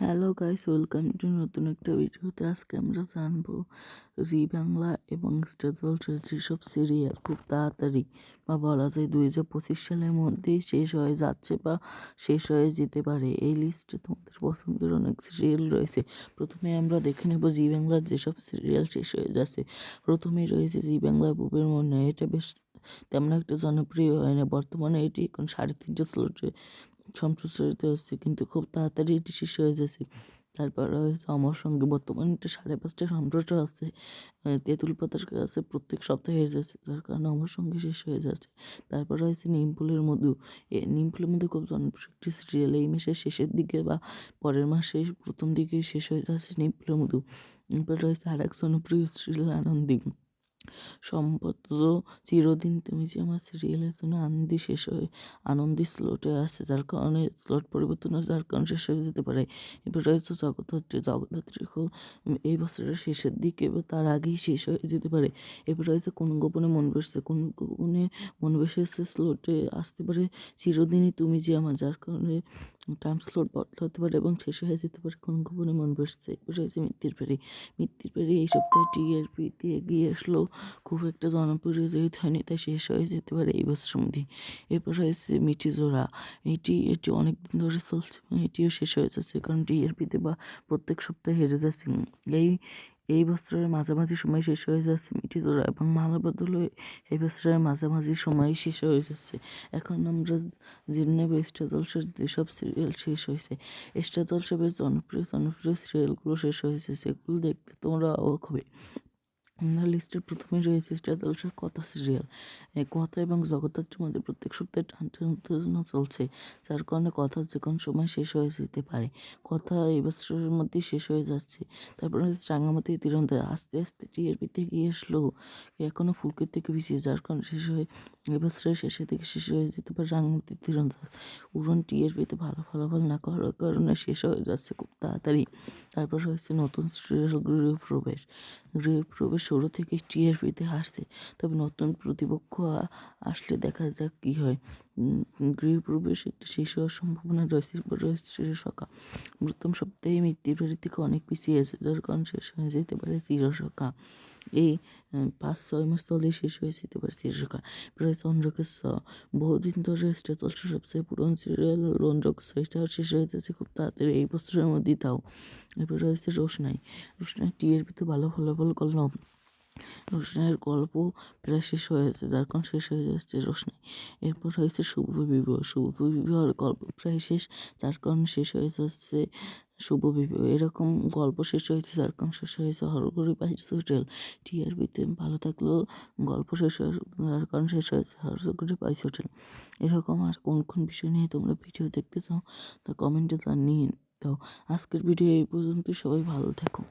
Hello guys welcome to নতুন একটা ভিডিওতে। আজকে আমরা জানব জি বাংলা এবং স্টার যেসব সিরিয়াল খুব তাড়াতাড়ি বা বলা যায় দুই হাজার পঁচিশ সালের মধ্যেই শেষ হয়ে যাচ্ছে বা শেষ হয়ে যেতে পারে। এই লিস্টে তোমাদের পছন্দের অনেক সিরিয়াল রয়েছে। প্রথমে আমরা দেখে নেব জি বাংলার যেসব সিরিয়াল শেষ হয়ে যাচ্ছে। প্রথমেই রয়েছে জি বাংলা বুবের মনে। এটা বেশ তেমন একটা জনপ্রিয় হয় না। বর্তমানে এটি এখন সাড়ে তিনটে স্লোটে সম্প্রচারিত হচ্ছে, কিন্তু খুব তাড়াতাড়ি এটি শেষ হয়ে যাচ্ছে। তারপর রয়েছে আমার সঙ্গে বর্তমানে এটা সাড়ে পাঁচটা সম্প্রচার আছে তেঁতুল পাতার কাছে প্রত্যেক সপ্তাহে হয়ে যাচ্ছে, যার কারণে আমার সঙ্গে শেষ হয়ে যাচ্ছে। তারপর রয়েছে নিমফুলের মধু, এ, নিমফুলের মধ্যে খুব জনপ্রিয় একটি সিরিয়াল এই মাসের শেষের দিকে বা পরের মাসে প্রথম দিকে শেষ হয়ে যাচ্ছে নিমফুলের মধু। এরপর রয়েছে আর এক জনপ্রিয় সিরিয়াল আনন্দী। সম্পদ চিরদিন তুমি যে আমার সিরিয়ালের জন্য আনন্দি শেষ হয়ে, আনন্দি স্লোটে আসছে যার কারণে স্লট পরিবর্তন হচ্ছে যার কারণে শেষ হয়ে যেতে পারে। এবার রয়েছে জগদ্ধাত্রী জগদ্ধাত্রী খুব এই বছরের শেষের দিকে বা তার আগেই শেষ হয়ে যেতে পারে। এবার রয়েছে কোন গোপনে মন বসছে, কোন গোপনে মন বসেছে স্লোটে আসতে পারে, চিরদিনই তুমি যে আমার, যার কারণে টাইম স্লট বদলাতে পারে এবং শেষ হয়ে যেতে পারে, কোন গোপনে মন বসছে। এবার রয়েছে মৃত্যুর পেরি মৃত্যুর পেরি এই সপ্তাহে টিআরপিতে এগিয়ে আসলো খুব একটা জনপ্রিয় যেহেতু হয়নি, তাই শেষ হয়ে যেতে পারে এই বছরের মধ্যে। এরপর রয়েছে মিঠি জোড়া। এটি এটি অনেক দিন ধরে চলছে এবং এটিও শেষ হয়ে যাচ্ছে, কারণ টিআরপিতে বা প্রত্যেক সপ্তাহে হেরে যাচ্ছে। এই এই বছরের মাঝামাঝি সময় শেষ হয়ে যাচ্ছে মিঠি জোড়া এবং মালা বদল হয়ে এই বছরের মাঝামাঝি সময় শেষ হয়ে যাচ্ছে। এখন আমরা জেনে নেব স্টার যেসব সিরিয়াল শেষ হয়েছে। স্টার জলসা বেশ জনপ্রিয় জনপ্রিয় সিরিয়ালগুলো শেষ হয়েছে, সেগুলো দেখতে তোমরা অবাক হবে। লিস্টের প্রথমে রয়েছে স্টার কথা সিরিয়াল কথা এবং জগতের মধ্যে প্রত্যেক সপ্তাহে টানটান উত্তেজনা চলছে, যার কারণে কথা যে কোনো সময় শেষ হয়ে যেতে পারে। কথা এই বছরের মধ্যেই শেষ হয়ে যাচ্ছে। তারপরে রাঙামাটি তীরন্দাজ। আস্তে আস্তে টিআরপিতে গিয়ে আসলো। এখনও ফুলকের থেকে পিছিয়ে যার কারণে শেষ হয়ে এবছরের শেষের দিকে শেষ হয়ে যেতে পারে রাঙামাটি তীরন্দাজ। উড়ন টিআরপিতে ভালো ফলাফল না করার কারণে শেষ হয়ে যাচ্ছে খুব তাড়াতাড়ি। তারপর হয়েছে নতুন গৃহপ্রবেশ গৃহপ্রবেশ শুরু থেকে টিআরপিতে আসছে তবে নতুন প্রতিপক্ষ আসলে দেখা যাক কী হয়। গৃহপ্রবেশ একটি শেষ হওয়ার সম্ভাবনা রয়েছে। রয়েছে চিরসখা প্রথম সপ্তাহে মৃত্যুর থেকে অনেক পিছিয়ে আছে, যার কারণ শেষ হয়ে যেতে পারে চিরসখা এই পাঁচ ছয় মাস তলেই শেষ হয়েছে এবার শীর্ষকা প্রায় চন্দ্রকেশ বহুদিন ধরে স্টার চলছে সবচেয়ে পুরনো সিরিয়াল রঞ্জক এটাও শেষ হয়ে যাচ্ছে খুব তাড়াতাড়ি এই বছরের মধ্যেই তাও এরপর রয়েছে রোশনাই রোশনাই টিআরপিতে ভালো ফলাফল করলাম রোশনাইয়ের গল্প প্রায় শেষ হয়েছে যার কারণ শেষ হয়ে যাচ্ছে রোশনাই। এরপর হয়েছে শুভ বিবাহ। শুভ বিবাহের গল্প প্রায় শেষ, যার কারণ শেষ হয়ে যাচ্ছে শুভ বিবাহ। এরকম গল্প শেষ হয়েছে যার কারণ শেষ হয়েছে হরগরি বাইস হোটেল টিআরবিতে ভালো থাকলেও গল্প শেষ হয়ে যার কারণ শেষ হয়েছে হরগরি বাইস হোটেল এরকম আর কোন কোন বিষয় নিয়ে তোমরা ভিডিও দেখতে চাও, তা কমেন্টে জানিয়ে দাও। আজকের ভিডিও এই পর্যন্ত সবাই ভালো থাকো।